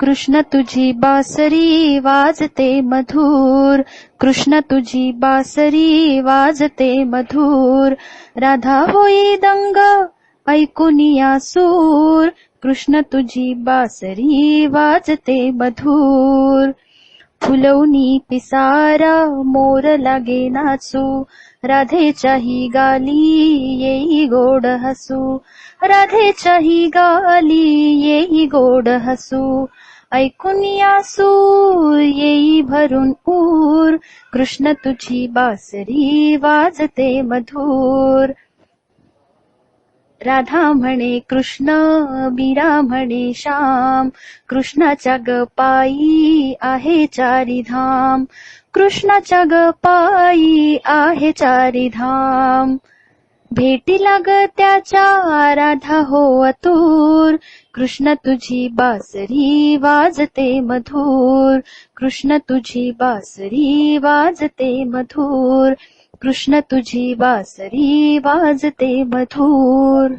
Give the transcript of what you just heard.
कृष्ण तुझी बासरी वाजते मधुर. कृष्ण तुझी बासरी वाजते मधुर. राधा होई दंग ऐकुनिया सूर कृष्ण तुझी बासरी वाजते मधुर. फुलवणी पिसारा मोर लागे नाचू. राधेच्या ही गाली येई गोड हसू. राधेच्या ही गाली येई गोड हसू. ऐकून या सूर येई भरून ऊर. कृष्ण तुझी बासरी वाजते मधुर. राधा म्हणे कृष्ण मीरा म्हणे श्याम कृष्णाच्या ग पायी आहे चारी धाम कृष्णाच्या ग पायी आहे चारिधाम. भेटी लाग त्याच्या राधा हो अतुर कृष्ण तुझी बासरी वाजते मधुर कृष्ण तुझी बासरी वाजते मधुर. कृष्ण तुझी बासरी वाजते मधुर.